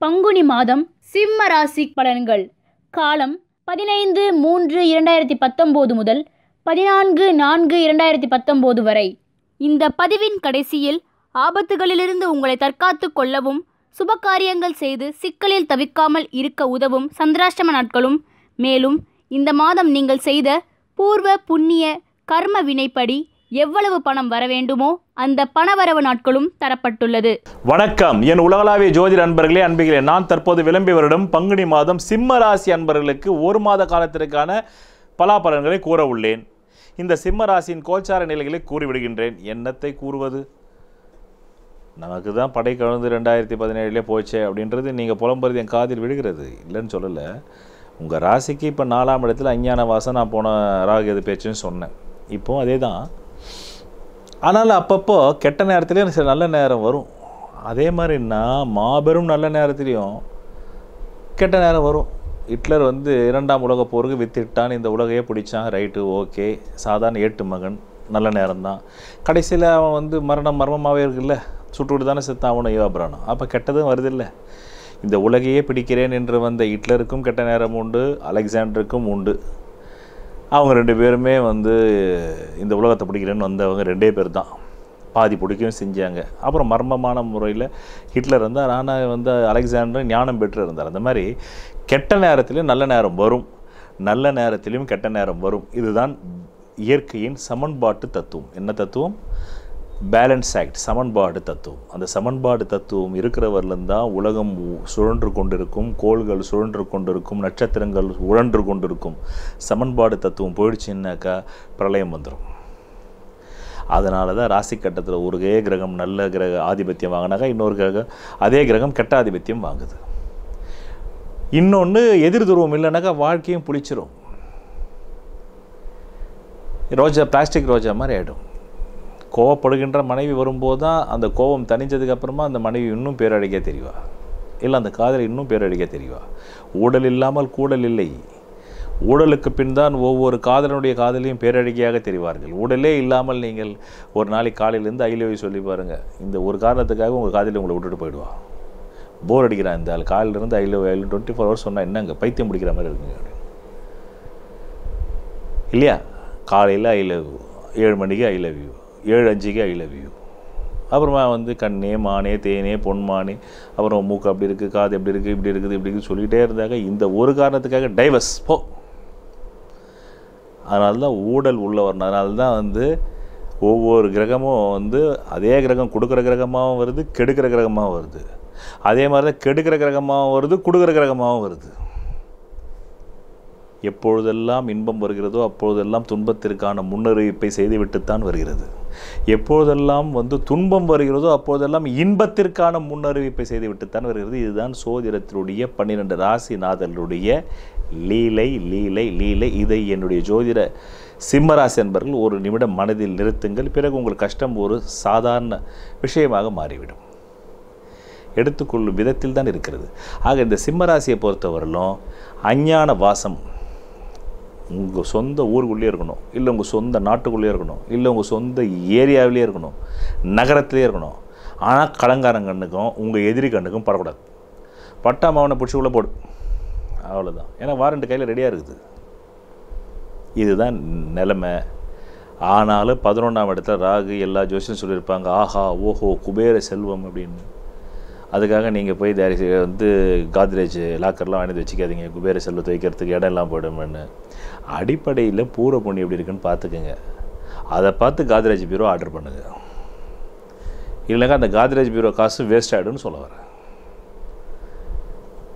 பங்குனி மாதம் சிம்ம ராசி பலன்கள். காலம் பதினைந்து மூன்று இரண்டாயிரத்தி பத்தொம்போது முதல் பதினான்கு நான்கு இரண்டாயிரத்தி பத்தொம்போது வரை. இந்த பதிவின் கடைசியில் ஆபத்துகளிலிருந்து உங்களை தற்காத்து கொள்ளவும் சுபகாரியங்கள் செய்து சிக்கலில் தவிக்காமல் இருக்க உதவும் சந்திராஷ்டம நாட்களும். மேலும் இந்த மாதம் நீங்கள் செய்த பூர்வ புண்ணிய கர்ம வினைப்படி எவ்வளவு பணம் வர வேண்டுமோ அந்த பணவரவு நாட்களும் தரப்பட்டுள்ளது. வணக்கம். என் உலகளாவிய ஜோதிட அன்பர்களே அன்புகளே நான் தற்போது விளம்பி வருடம் பங்குனி மாதம் சிம்ம ராசி அன்பர்களுக்கு ஒரு மாத காலத்திற்கான பலாபலன்களை கூற உள்ளேன். இந்த சிம்ம ராசியின் கோச்சார நிலைகளை கூறிவிடுகின்றேன். என்னத்தை கூறுவது? நமக்கு தான் படை கலந்து ரெண்டாயிரத்தி பதினேழுலேயே போச்சே அப்படின்றது நீங்கள் புலம்புறது என் காதில் விழுகிறது. இல்லைன்னு சொல்லலை. உங்கள் ராசிக்கு இப்போ நாலாம் இடத்துல அஞ்ஞான வாசம் நான் போன ராகு பேச்சுன்னு சொன்னேன். இப்போது அதே தான் ஆனாலும் அப்பப்போ கெட்ட நேரத்துலேயும் சில நல்ல நேரம் வரும். அதே மாதிரின்னா மாபெரும் நல்ல நேரத்துலேயும் கெட்ட நேரம் வரும். ஹிட்லர் வந்து இரண்டாம் உலக போருக்கு வித்திட்டான். இந்த உலகையே பிடிச்சான். ரைட்டு ஓகே சாதாரண ஏட்டு மகன். நல்ல நேரம்தான். கடைசியில் அவன் வந்து மரணம் மர்மமாகவே இருக்குல்ல. சுட்டுவிட்டு தானே செத்தான் அவனும் யோபரானும் அப்போ கெட்டதும் வருதில்ல. இந்த உலகையே பிடிக்கிறேன் என்று வந்த ஹிட்லருக்கும் கெட்ட நேரம் உண்டு. அலெக்சாண்டருக்கும் உண்டு. அவங்க ரெண்டு பேருமே வந்து இந்த உலகத்தை பிடிக்கிறேன்னு வந்தவங்க ரெண்டே பேர் தான் பாதி பிடிக்கவும் செஞ்சாங்க. அப்புறம் மர்மமான முறையில் ஹிட்லர் இருந்தார் ஆனால் வந்து அலெக்சாண்டர் ஞானம் பெற்று இருந்தார். அந்த மாதிரி கெட்ட நேரத்திலையும் நல்ல நேரம் வரும். நல்ல நேரத்திலையும் கெட்ட நேரம் வரும். இதுதான் இயற்கையின் சமன்பாட்டு தத்துவம். என்ன தத்துவம்? பேலன்ஸ் ஆக்ட் சமன்பாடு தத்துவம். அந்த சமன்பாடு தத்துவம் இருக்கிறவர்லேருந்து தான் உலகம் உ- சுழன்று கொண்டிருக்கும் கோள்கள் சுழன்று கொண்டிருக்கும் நட்சத்திரங்கள் உழன்று கொண்டிருக்கும். சமன்பாடு தத்துவம் போயிடுச்சுன்னாக்கா பிரளயம் வந்துடும் அதனால தான் ராசி கட்டத்தில் ஒரு ஒரே கிரகம் நல்ல கிரக ஆதிபத்தியம் வாங்கினாக்கா இன்னொரு கிரகம் அதே கிரகம் கெட்ட ஆதிபத்தியம் வாங்குது. இன்னொன்று எதிர் துருவம் இல்லைனாக்கா வாழ்க்கையும் புளிச்சிரும். ரோஜா பிளாஸ்டிக் ரோஜா மாதிரி ஆகிடும் கோவப்படுகின்ற மனைவி வரும்போது தான் அந்த கோபம் தணிஞ்சதுக்கப்புறமா அந்த மனைவி இன்னும் பேரடிக்க தெரியவா இல்லை அந்த காதல் இன்னும் பேரடிக்க தெரியவா ஊடல் இல்லாமல் கூடல் இல்லை. ஊடலுக்கு பின் தான் ஒவ்வொரு காதலனுடைய காதலையும் பேரழிக்கையாக தெரிவார்கள். ஊடலே இல்லாமல் நீங்கள் ஒரு நாளைக்கு காலையிலேருந்து ஐலவி சொல்லி பாருங்கள் இந்த ஒரு காரணத்துக்காக உங்கள் காதலி உங்களை விட்டுட்டு போயிடுவா. போர் அடிக்கிறான் இந்த ஆள். காலையிலேருந்து ஐ டுவெண்ட்டி ஃபோர் ஹவர்ஸ் சொன்னால் என்னங்க பைத்தியம் பிடிக்கிற மாதிரி இருக்குங்க அப்படின்னு. இல்லையா? காலையில் ஐ லவ் ஏழு மணிக்கு ஐ லவ் யூ ஏழு அஞ்சுக்கு ஐ லவ் யூ அப்புறமா வந்து கண்ணே மானே தேனே பொன்மானே அப்புறம் மூக்கு அப்படி இருக்குது காது எப்படி இருக்குது இப்படி இருக்குது இப்படி இருக்குது சொல்லிகிட்டே இருந்தாங்க. இந்த ஒரு காரணத்துக்காக டைவர்ஸ் போ. அதனால தான் ஊடல் உள்ளவர் அதனால தான் வந்து ஒவ்வொரு கிரகமும் வந்து அதே கிரகம் கொடுக்குற கிரகமாகவும் வருது கெடுக்கிற கிரகமாகவும் வருது. அதே மாதிரி தான் கெடுக்கிற கிரகமாகவும் வருது கொடுக்குற கிரகமாகவும் வருது. எப்பொழுதெல்லாம் இன்பம் வருகிறதோ அப்பொழுதெல்லாம் துன்பத்திற்கான முன்னறிவிப்பை செய்துவிட்டுத்தான் வருகிறது. எப்பொழுதெல்லாம் வந்து துன்பம் வருகிறதோ அப்போதெல்லாம் இன்பத்திற்கான முன்னறிவிப்பை செய்துவிட்டுத்தான் வருகிறது. இதுதான் சோதிடத்தினுடைய பன்னிரெண்டு ராசிநாதர்களுடைய லீலை லீலை லீலை. இதை என்னுடைய ஜோதிட சிம்மராசி என்பர்கள் ஒரு நிமிடம் மனதில் நிறுத்துங்கள். பிறகு உங்கள் கஷ்டம் ஒரு சாதாரண விஷயமாக மாறிவிடும். எடுத்துக்கொள்ளும் விதத்தில் தான் இருக்கிறது. ஆக இந்த சிம்மராசியை பொறுத்தவரையிலும் அஞ்ஞான வாசம் உங்கள் சொந்த ஊருக்குள்ளேயே இருக்கணும். இல்லை உங்கள் சொந்த நாட்டுக்குள்ளேயே இருக்கணும். இல்லை உங்கள் சொந்த ஏரியாவிலே இருக்கணும். நகரத்திலே இருக்கணும். ஆனால் கலங்காரன் கண்ணுக்கும் உங்கள் எதிரி கண்ணுக்கும் படக்கூடாது. பட்டா மாவனை பிடிச்சி உள்ள போடு. அவ்வளோதான் ஏன்னா வாரண்ட் கையில் ரெடியாக இருக்குது. இதுதான் நிலைமை. ஆனாலும் பதினொன்றாம் இடத்துல ராகு எல்லா ஜோசியும் சொல்லியிருப்பாங்க ஆஹா ஓஹோ குபேர செல்வம் அப்படின்னு. அதுக்காக நீங்கள் போய் தயாரி வந்து காத்ரேஜ் லாக்கர்லாம் வாங்கி வச்சுக்காதீங்க. குபேர செல்வத்தை வைக்கிறதுக்கு இடம் எல்லாம் போயிடும்னு அடிப்படையில் பூர பொண்ணு எப்படி இருக்குன்னு பார்த்துக்குங்க. அதை பார்த்து காத்ரேஜ் பீரோ ஆர்டர் பண்ணுங்க இல்லைங்க அந்த காத்ரேஜ் பீரோ காசு வேஸ்ட் ஆகிடும்னு சொல்ல வரேன்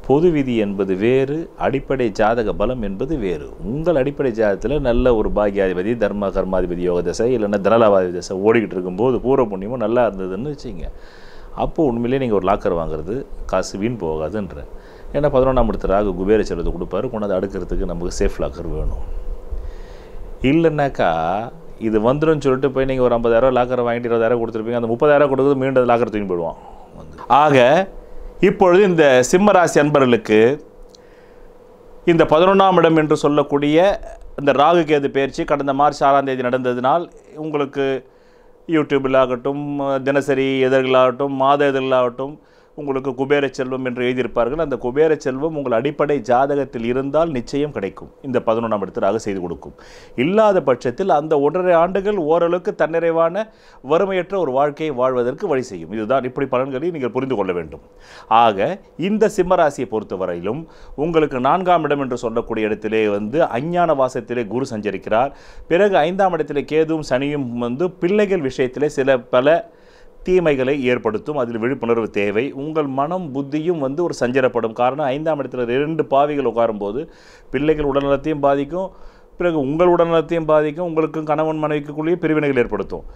பொது விதி என்பது வேறு அடிப்படை ஜாதக பலம் என்பது வேறு. உங்கள் அடிப்படை ஜாதகத்தில் நல்ல ஒரு பாக்கியாதிபதி தர்ம கர்மாதிபதி யோக தசை இல்லைன்னா தனலாவாதி தசை ஓடிக்கிட்டு இருக்கும்போது பூர்வ புண்ணியமும் நல்லா இருந்ததுன்னு வச்சுங்க அப்போது உண்மையிலே நீங்கள் ஒரு லாக்கர் வாங்குறது காசு வீண் போகாதுன்ற. ஏன்னா பதினொன்றாம் இடத்து ராகு குபேர செல்வத்தை கொடுப்பாரு கொண்டாந்து அடுக்கிறதுக்கு நமக்கு சேஃப் லாக்கர் வேணும். இல்லைன்னாக்கா இது வந்துடும் சொல்லிட்டு போய் நீங்கள் ஒரு ஐம்பதாயிரம் லாக்கரை வாங்கிட்டு இருபதாயிரம் கொடுத்துருப்பீங்க அந்த முப்பதாயிரம் கொடுக்குறது மீண்டும் லாக்கர் தூக்கி போயிடுவான். வந்து ஆக இப்பொழுது இந்த சிம்மராசி அன்பர்களுக்கு இந்த பதினொன்றாம் இடம் என்று சொல்லக்கூடிய இந்த ராகு கேது பயிற்சி கடந்த மார்ச் ஆறாம் தேதி நடந்ததினால் உங்களுக்கு யூடியூபில் ஆகட்டும் தினசரி இதழ்களாகட்டும் மாத இதழ்களாகட்டும் உங்களுக்கு குபேர செல்வம் என்று எழுதியிருப்பார்கள். அந்த குபேர செல்வம் உங்கள் அடிப்படை ஜாதகத்தில் இருந்தால் நிச்சயம் கிடைக்கும். இந்த பதினொன்றாம் இடத்திற்காக செய்து கொடுக்கும். இல்லாத பட்சத்தில் அந்த ஒன்றரை ஆண்டுகள் ஓரளவுக்கு தன்னிறைவான வறுமையற்ற ஒரு வாழ்க்கையை வாழ்வதற்கு வழி செய்யும். இதுதான் இப்படி பலன்களை நீங்கள் புரிந்து கொள்ள வேண்டும். ஆக இந்த சிம்மராசியை பொறுத்தவரையிலும் உங்களுக்கு நான்காம் இடம் என்று சொல்லக்கூடிய இடத்திலே வந்து அஞ்ஞான வாசத்திலே குரு சஞ்சரிக்கிறார். பிறகு ஐந்தாம் இடத்திலே கேதுவும் சனியும் வந்து பிள்ளைகள் விஷயத்திலே சில பல தீமைகளை ஏற்படுத்தும் அதில் விழிப்புணர்வு தேவை. உங்கள் மனம் புத்தியும் வந்து ஒரு சஞ்சலப்படும். காரணம் ஐந்தாம் இடத்துல ரெண்டு பாவிகள் உட்காரும்போது பிள்ளைகள் உடல்நலத்தையும் பாதிக்கும் பிறகு உங்கள் உடல்நலத்தையும் பாதிக்கும் உங்களுக்கும் கணவன் மனைவிக்குள்ளேயே பிரிவினைகள் ஏற்படுத்தும்.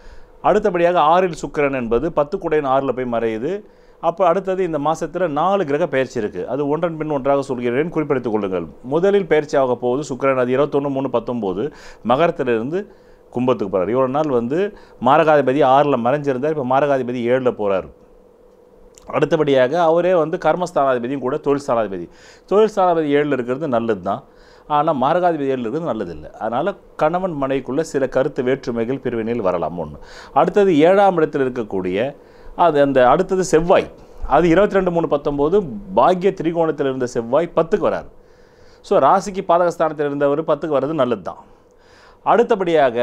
அடுத்தபடியாக ஆறில் சுக்கிரன் என்பது பத்து குடையின் ஆறில் போய் மறையுது. அப்போ அடுத்தது இந்த மாதத்தில் நாலு கிரக பயிற்சி இருக்குது அது ஒன்றன் பின் ஒன்றாக சொல்கிறேன். குறிப்பிடுத்துக் கொள்ளுங்கள். முதலில் பயிற்சி ஆக போகுது சுக்கிரன். அது இருபத்தொன்று மூணு பத்தொம்போது. மகரத்திலிருந்து கும்பத்துக்கு போகிறார் இவ்வளோ நாள் வந்து மாரகாதிபதி ஆறில் மறைஞ்சிருந்தார் இப்போ மாரகாதிபதி ஏழில் போகிறார் அடுத்தபடியாக அவரே வந்து கர்மஸ்தானாதிபதியும் கூட தொழில் ஸ்தானாதிபதி. தொழில் ஸ்தானாதிபதி ஏழில் இருக்கிறது நல்லது தான் ஆனால் மாரகாதிபதி ஏழில் இருக்கிறது நல்லதில்லை. அதனால் கணவன் மனைக்குள்ளே சில கருத்து வேற்றுமைகள் பிரிவினையில் வரலாம் ஒன்று அடுத்தது ஏழாம் இடத்தில் இருக்கக்கூடிய அது அந்த அடுத்தது செவ்வாய். அது இருபத்தி ரெண்டு மூணு பத்தொம்போது பாக்ய திரிகோணத்தில் இருந்த செவ்வாய் பத்துக்கு வரார். ஸோ ராசிக்கு பாதகஸ்தானத்தில் இருந்தவர் பத்துக்கு வர்றது நல்லது தான் அடுத்தபடியாக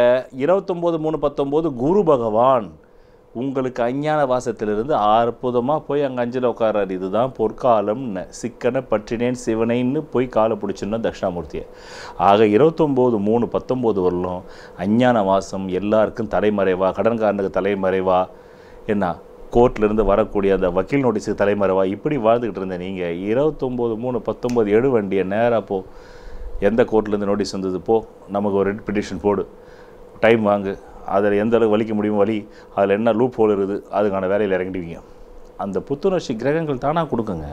இருபத்தொம்போது மூணு பத்தொம்போது குரு பகவான் உங்களுக்கு அஞ்ஞான வாசத்திலிருந்து அற்புதமாக போய் அங்கே அஞ்சில் உட்காராரு இதுதான் பொற்காலம்னு. சிக்கனை பற்றினேன் சிவனைன்னு போய் காலை பிடிச்சிருந்தோம் தட்சிணாமூர்த்தியை. ஆக இருபத்தொம்போது மூணு பத்தொம்போது வரலும் அஞ்ஞான வாசம் எல்லாருக்கும் தலைமறைவா கடன்காரனுக்கு தலைமறைவா என்ன கோர்ட்லேருந்து வரக்கூடிய அந்த வக்கீல் நோட்டீஸுக்கு தலைமறைவா இப்படி வாழ்ந்துக்கிட்டு இருந்தேன் நீங்கள் இருபத்தொம்போது மூணு பத்தொம்போது எடு வண்டியை நேராக போ. எந்த கோர்ட்லேருந்து நோட்டீஸ் வந்தது போ நமக்கு ஒரு ரெட் பெட்டிஷன் போடு. டைம் வாங்கு. அதில் எந்த அளவுக்கு வலிக்க முடியுமோ வலி அதில் என்ன லூப் ஹோல் இருக்குது அதுக்கான வேலையில் இறங்கிடுவீங்க. அந்த புத்துணர்ச்சி கிரகங்கள் தானாக கொடுக்குங்க.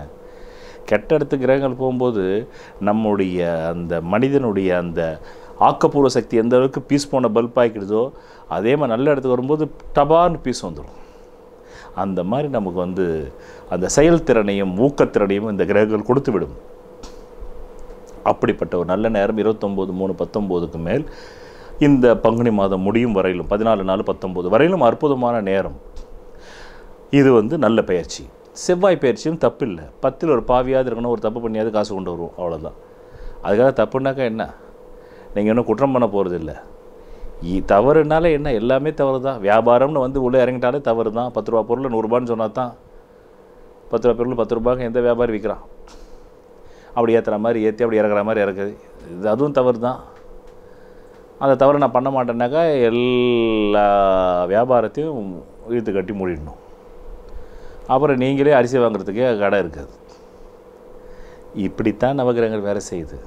கெட்ட இடத்து கிரகங்கள் போகும்போது நம்முடைய அந்த மனிதனுடைய அந்த ஆக்கப்பூர்வ சக்தி எந்த அளவுக்கு பீஸ் போன பல்ப் ஆகிக்கிடுதோ அதே மாதிரி நல்ல இடத்துக்கு வரும்போது டபார்னு பீஸ் வந்துடும். அந்த மாதிரி நமக்கு வந்து அந்த செயல்திறனையும் ஊக்கத்திறனையும் இந்த கிரகங்கள் கொடுத்து விடும் அப்படிப்பட்ட ஒரு நல்ல நேரம் இருபத்தொம்போது மூணு பத்தொம்போதுக்கு மேல் இந்த பங்குனி மாதம் முடியும் வரையிலும் பதினாலு நாலு பத்தொம்போது வரையிலும் அற்புதமான நேரம். இது வந்து நல்ல பயிற்சி செவ்வாய் பயிற்சியும் தப்பு இல்லை பத்தில் ஒரு பாவியாவது இருக்கணும் ஒரு தப்பு பண்ணியாவது காசு கொண்டு வருவோம் அவ்வளோதான் அதுக்காக தப்புனாக்கா என்ன? நீங்கள் இன்னும் குற்றம் பண்ண போகிறது இல்லை தவறுனால என்ன? எல்லாமே தவறு தான் வியாபாரம்னு வந்து உள்ளே இறங்கிட்டாலே தவறு தான் பத்து ரூபா பொருள் நூறுரூபான்னு சொன்னால் தான் பத்து ரூபா பொருள் பத்து ரூபாய்க்கு எந்த வியாபாரி விற்கிறான்? அப்படி ஏற்றுற மாதிரி ஏற்றி அப்படி இறக்குற மாதிரி இறக்குது இது அதுவும் தவறு தான் அந்த தவறை நான் பண்ண மாட்டேன்னாக்கா எல்லா வியாபாரத்தையும் இழுத்து கட்டி மூடிடணும். அப்புறம் நீங்களே அரிசி வாங்குறதுக்கே கடை இருக்காது. இப்படித்தான் நவகிரகங்கள் வேலை செய்யுது.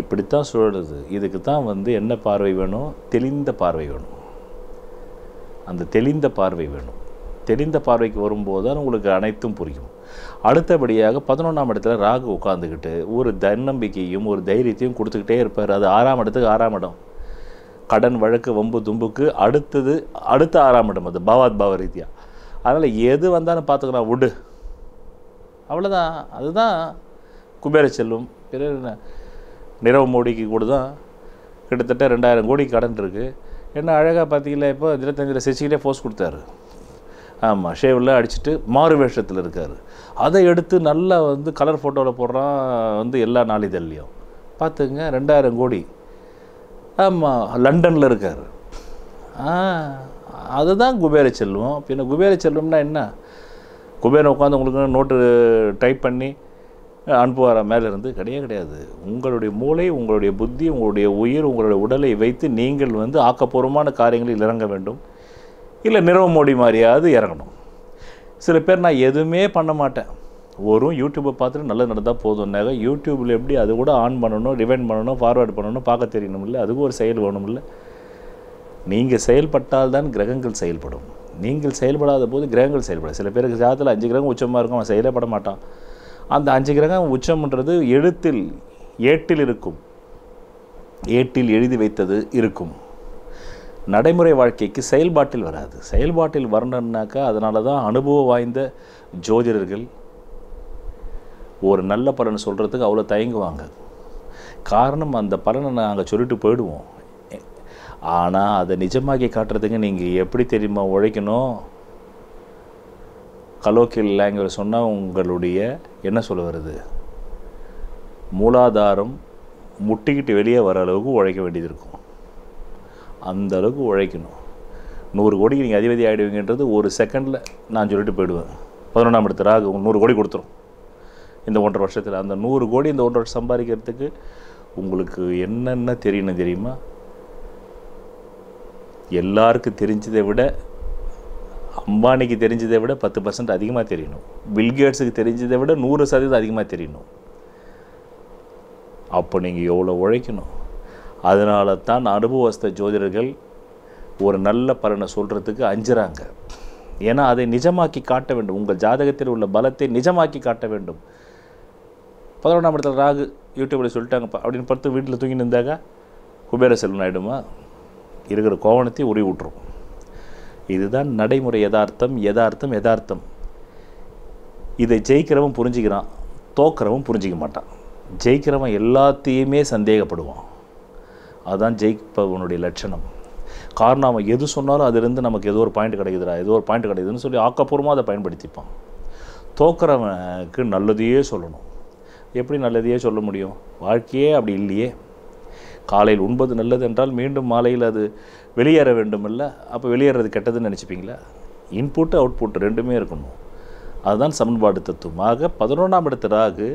இப்படித்தான் சுழலுது. இதுக்கு தான் வந்து என்ன பார்வை வேணும்? தெளிந்த பார்வை வேணும். அந்த தெளிந்த பார்வை வேணும். தெளிந்த பார்வைக்கு வரும்போது தான் உங்களுக்கு அனைத்தும் புரியும். அடுத்தபடியாக பதினொன்றாம் இடத்துல ராகு உட்காந்துக்கிட்டு ஒரு தன்னம்பிக்கையும் ஒரு தைரியத்தையும் கொடுத்துக்கிட்டே இருப்பார். அது ஆறாம் இடத்துக்கு ஆறாம் இடம். கடன் வழக்கு வம்பு தும்புக்கு அடுத்தது அடுத்த ஆறாம் இடம் அது பவாத் பாவ ரீதியாக அதனால் எது வந்தாலும் பார்த்துக்கலாம் உடு. அவ்வளோதான் அதுதான் குபேர செல்வம். பிறகு நிரவ் மோடிக்கு கூட தான் கிட்டத்தட்ட ரெண்டாயிரம் கோடி கடன் இருக்குது என்ன அழகாக பார்த்தீங்களா இப்போ இருபத்தஞ்சில் சிரிச்சுக்கிட்டே போஸ்ட் கொடுத்தாரு. ஆமாம் ஷேவில் அடிச்சுட்டு மாறு வேஷத்தில் இருக்கார். அதை எடுத்து நல்லா வந்து கலர் ஃபோட்டோவில் போடுறான் வந்து எல்லா நாளிதழ்லையும். பார்த்துங்க ரெண்டாயிரம் கோடி. ஆமாம் லண்டனில் இருக்கார். ஆ அதுதான் குபேர செல்வம். பின்ன குபேர செல்வம்னா என்ன? குபேரன் உட்காந்து உங்களுக்கு நோட்டு டைப் பண்ணி அனுப்புவாரா? மேலே இருந்து கிடையவே கிடையாது. உங்களுடைய மூளை உங்களுடைய புத்தி உங்களுடைய உயிர் உங்களுடைய உடலை வைத்து நீங்கள் வந்து ஆக்கப்பூர்வமான காரியங்களில் இறங்க வேண்டும். இல்லை நிரவ மோடி மாதிரியாவது இறங்கணும். சில பேர் நான் எதுவுமே பண்ண மாட்டேன். ஒரு யூடியூப்பை பார்த்துட்டு நல்லா நடந்தால் போதும்னாக்க யூடியூப்பில் எப்படி அது கூட ஆன் பண்ணணும் ரிவைண்ட் பண்ணணும் ஃபார்வேர்டு பண்ணணும் பார்க்க தெரியணும் இல்லை அதுக்கும் ஒரு செயல் வேணும் இல்லை நீங்கள் செயல்பட்டால் தான் கிரகங்கள் செயல்படும். நீங்கள் செயல்படாத போது கிரகங்கள் செயல்படும் சில பேருக்கு ஜாதத்தில் அஞ்சு கிரகம் உச்சமாக இருக்கும் அவன் செயல்பட மாட்டான். அந்த அஞ்சு கிரகம் உச்சம்ன்றது எழுத்தில் ஏட்டில் இருக்கும். ஏட்டில் எழுதி வைத்தது இருக்கும். நடைமுறை வாழ்க்கைக்கு செயல்பாட்டில் வராது. செயல்பாட்டில் வரணுன்னாக்கா அதனால தான் அனுபவம் வாய்ந்த ஜோதிடர்கள் ஒரு நல்ல பலன் சொல்கிறதுக்கு அவ்வளோ தயங்குவாங்க. காரணம் அந்த பலனை நாங்கள் சொல்லிட்டு போயிடுவோம். ஆனால் அதை நிஜமாக்கி காட்டுறதுக்கு நீங்கள் எப்படி தெரியுமா உழைக்கணும்? கலோக்கியல் லாங்குவேஜ் சொன்னால் உங்களுடைய என்ன சொல்ல வருது? மூலாதாரம் முட்டிக்கிட்டு வெளியே வர அளவுக்கு உழைக்க வேண்டியது இருக்கும். அந்த அளவுக்கு உழைக்கணும். நூறு கோடிக்கு நீங்கள் அதிபதி ஆகிடுவீங்கன்றது ஒரு செகண்டில் நான் சொல்லிட்டு போயிடுவேன். பதினொன்றாம் இடத்து ராகு நூறு கோடி கொடுத்துரும். இந்த ஒன்றரை வருஷத்தில் அந்த நூறு கோடி இந்த ஒன்றரை வருஷம் சம்பாதிக்கிறதுக்கு உங்களுக்கு என்னென்ன தெரியணும் தெரியுமா? எல்லாருக்கும் தெரிஞ்சதை விட அம்பானிக்கு தெரிஞ்சதை விட பத்து பர்சன்ட் அதிகமாக தெரியணும். பில்கேட்ஸுக்கு தெரிஞ்சதை விட நூறு சதவீதம் அதிகமாக தெரியணும். அப்போ நீங்கள் எவ்வளோ உழைக்கணும்? அதனால தான் அனுபவஸ்த ஜோதிடர்கள் ஒரு நல்ல பலனை சொல்கிறதுக்கு அஞ்சுறாங்க. ஏன்னா அதை நிஜமாக்கி காட்ட வேண்டும். உங்கள் ஜாதகத்தில் உள்ள பலத்தை நிஜமாக்கி காட்ட வேண்டும். பதினொன்றாம் இடத்துல ராகு யூடியூப்பில் சொல்லிட்டாங்கப்பா அப்படின்னு பார்த்து வீட்டில் தூங்கி நின்றாக்கா குபேர செல்வன் ஆகிடுமா இருக்கிற கோவணத்தை உரி விட்டுரும். இதுதான் நடைமுறை யதார்த்தம் யதார்த்தம் யதார்த்தம். இதை ஜெயிக்கிறவன் புரிஞ்சுக்கிறான் தோக்கிறவன் புரிஞ்சிக்க மாட்டான். ஜெயிக்கிறவன் எல்லாத்தையுமே சந்தேகப்படுவான். அதுதான் ஜெயிப்பவனுடைய லட்சணம். காரணம் அவன் எது சொன்னாலும் அதிலிருந்து நமக்கு ஏதோ ஒரு பாயிண்ட் கிடைக்குதுடா ஏதோ ஒரு பாயிண்ட் கிடைக்குதுன்னு சொல்லி ஆக்கப்பூர்வமாக அதை பயன்படுத்திப்பான். தோக்கிறவனுக்கு நல்லதையே சொல்லணும். எப்படி நல்லதையே சொல்ல முடியும்? வாழ்க்கையே அப்படி இல்லையே. காலையில் உண்பது நல்லது என்றால் மீண்டும் மாலையில் அது வெளியேற வேண்டுமில்ல. அப்போ வெளியேறது கெட்டதுன்னு நினச்சிப்பீங்களா? இன்புட் அவுட்புட் ரெண்டுமே இருக்கணும். அதுதான் சமன்பாடு தத்துவமாக பதினொன்றாம் இடத்து ராகு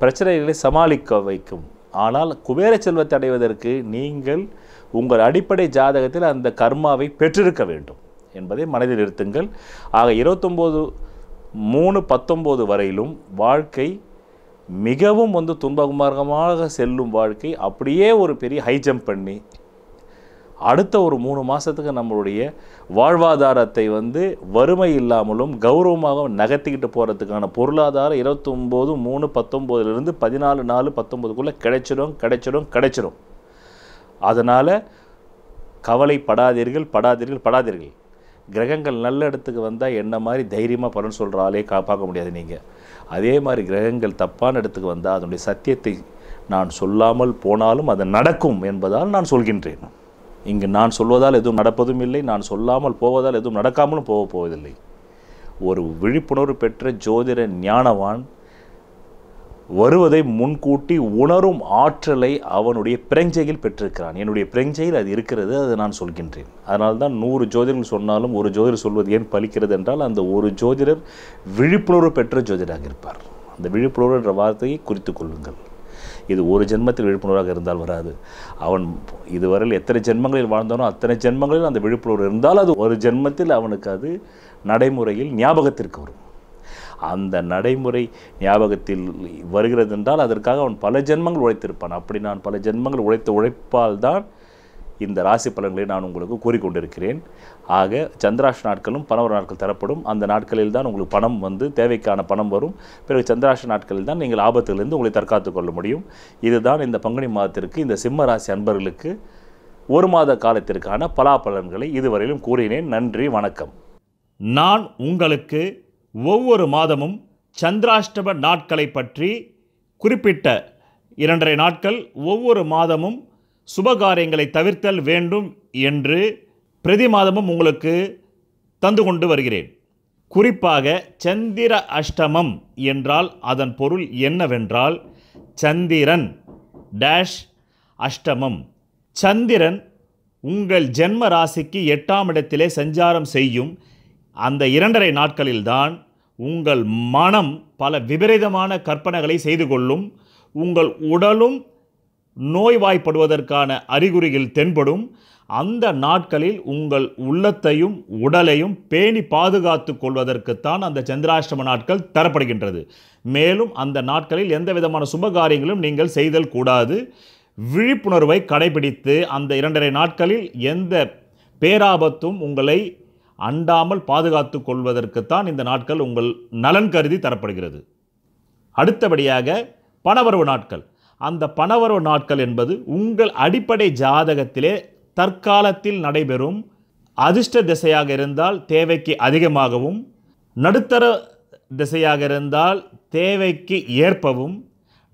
பிரச்சனைகளை சமாளிக்க வைக்கும். ஆனால் குபேர செல்வத்தை அடைவதற்கு நீங்கள் உங்கள் அடிப்படை ஜாதகத்தில் அந்த கர்மாவை பெற்றிருக்க வேண்டும் என்பதை மனதில் நிறுத்துங்கள் ஆக இருபத்தொம்போது மூணு பத்தொம்போது வரையிலும் வாழ்க்கை மிகவும் வந்து துன்பகமாக செல்லும் வாழ்க்கை அப்படியே ஒரு பெரிய ஹை ஜம்ப் பண்ணி அடுத்த ஒரு மூணு மாதத்துக்கு நம்மளுடைய வாழ்வாதாரத்தை வந்து வறுமை இல்லாமலும் கௌரவமாக நகர்த்திக்கிட்டு போகிறதுக்கான பொருளாதாரம் இருபத்தொம்போது மூணு பத்தொம்போதுலேருந்து பதினாலு நாலு பத்தொம்போதுக்குள்ளே கிடைச்சிடும் கிடைச்சிடும் கிடைச்சிடும் அதனால் கவலைப்படாதீர்கள் படாதீர்கள் படாதீர்கள். கிரகங்கள் நல்ல இடத்துக்கு வந்தால் என்ன மாதிரி தைரியமாக பலன் சொல்கிற ஆளே கா பார்க்க முடியாது நீங்கள் அதே மாதிரி கிரகங்கள் தப்பான இடத்துக்கு வந்தால் அதனுடைய சத்தியத்தை நான் சொல்லாமல் போனாலும் அது நடக்கும் என்பதால் நான் சொல்கின்றேன். இங்கு நான் சொல்வதால் எதுவும் நடப்பதும் இல்லை நான் சொல்லாமல் போவதால் எதுவும் நடக்காமலும் போக போவதில்லை. ஒரு விழிப்புணர்வு பெற்ற ஜோதிட ஞானவான் வருவதை முன்கூட்டி உணரும் ஆற்றலை அவனுடைய பிரஞ்சையில் பெற்றிருக்கிறான். என்னுடைய பிரஞ்சையில் அது இருக்கிறது அதை நான் சொல்கின்றேன். அதனால் தான் நூறு ஜோதிடர்கள் சொன்னாலும் ஒரு ஜோதிடர் சொல்வது ஏன் பலிக்கிறது என்றால் அந்த ஒரு ஜோதிடர் விழிப்புணர்வு பெற்ற ஜோதிடராக இருப்பார். அந்த விழிப்புணர்வு என்ற வார்த்தையை குறித்து கொள்ளுங்கள். இது ஒரு ஜென்மத்தில் விழிப்புணர்வாக இருந்தால் வராது. அவன் இதுவரையில் எத்தனை ஜென்மங்களில் வாழ்ந்தானோ அத்தனை ஜென்மங்களில் அந்த விழிப்புணர்வு இருந்தால் அது ஒரு ஜென்மத்தில் அவனுக்கு அது நடைமுறையில் ஞாபகத்திற்கு வரும். அந்த நடைமுறை ஞாபகத்தில் வருகிறது என்றால் அதற்காக அவன் பல ஜென்மங்கள் உழைத்திருப்பான். அப்படி நான் பல ஜென்மங்கள் உழைத்த உழைப்பால் தான் இந்த ராசி பலன்களை நான் உங்களுக்கு கூறிக்கொண்டிருக்கிறேன். ஆக சந்திராஷ் நாட்களும் பணவர நாட்கள் தரப்படும். அந்த நாட்களில் தான் உங்களுக்கு பணம் வந்து தேவைக்கான பணம் வரும். பிறகு சந்திராஷ நாட்களில் தான் நீங்கள் ஆபத்திலிருந்து உங்களை தற்காத்து கொள்ள முடியும். இதுதான் இந்த பங்குனி மாதத்திற்கு இந்த சிம்ம ராசி அன்பர்களுக்கு ஒரு மாத காலத்திற்கான பலாபலன்களை இதுவரையிலும் கூறினேன். நன்றி வணக்கம். நான் உங்களுக்கு ஒவ்வொரு மாதமும் சந்திராஷ்டம நாட்களை பற்றி குறிப்பிட்ட இரண்டரை நாட்கள் ஒவ்வொரு மாதமும் சுபகாரியங்களை தவிர்த்தல் வேண்டும் என்று பிரதி மாதமும் உங்களுக்கு தந்து கொண்டு வருகிறேன். குறிப்பாக சந்திர அஷ்டமம் என்றால் அதன் பொருள் என்னவென்றால் சந்திரன் டேஷ் அஷ்டமம். சந்திரன் உங்கள் ஜென்ம ராசிக்கு எட்டாம் இடத்திலே சஞ்சாரம் செய்யும் அந்த இரண்டரை நாட்களில்தான் உங்கள் மனம் பல விபரீதமான கற்பனைகளை செய்து கொள்ளும் உங்கள் உடலும் நோய்வாய்ப்படுவதற்கான அறிகுறிகள் தென்படும். அந்த நாட்களில் உங்கள் உள்ளத்தையும் உடலையும் பேணி பாதுகாத்து கொள்வதற்குத்தான் அந்த சந்திராஷ்டம நாட்கள் தரப்படுகின்றது. மேலும் அந்த நாட்களில் எந்த விதமான சுபகாரியங்களும் நீங்கள் செய்தல் கூடாது. விழிப்புணர்வை கடைபிடித்து அந்த இரண்டரை நாட்களில் எந்த பேராபத்தும் உங்களை அண்டாமல் பாதுகாத்து கொள்வதற்குத்தான் இந்த நாட்கள் உங்கள் நலன் கருதி தரப்படுகிறது. அடுத்தபடியாக பணவரவு நாட்கள். அந்த பணவரவு நாட்கள் என்பது உங்கள் அடிப்படை ஜாதகத்திலே தற்காலத்தில் நடைபெறும் அதிர்ஷ்ட திசையாக இருந்தால் தேவைக்கு அதிகமாகவும் நடுத்தர திசையாக இருந்தால் தேவைக்கு ஏற்பவும்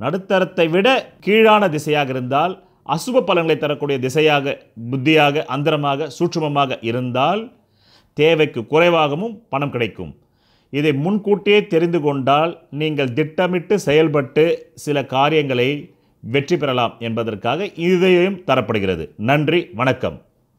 நடுத்தரத்தை விட கீழான திசையாக இருந்தால் அசுப பலன்களை தரக்கூடிய திசையாக புத்தியாக அந்தரமாக சூட்சுமமாக இருந்தால் தேவைக்கு குறைவாகவும் பணம் கிடைக்கும். இதை முன்கூட்டியே தெரிந்து கொண்டால் நீங்கள் திட்டமிட்டு செயல்பட்டு சில காரியங்களை வெற்றி பெறலாம் என்பதற்காக இதையும் தரப்படுகிறது. நன்றி வணக்கம்.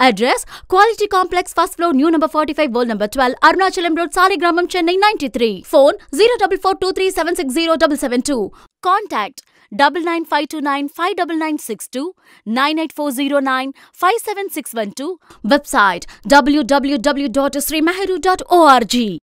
Address Quality Complex, first floor, new number 45, world number 12, Arunachalam Road, Sarigramam, Chennai 93. Phone 0442376072. Contact 99529-59962, website www.srimahiru.org.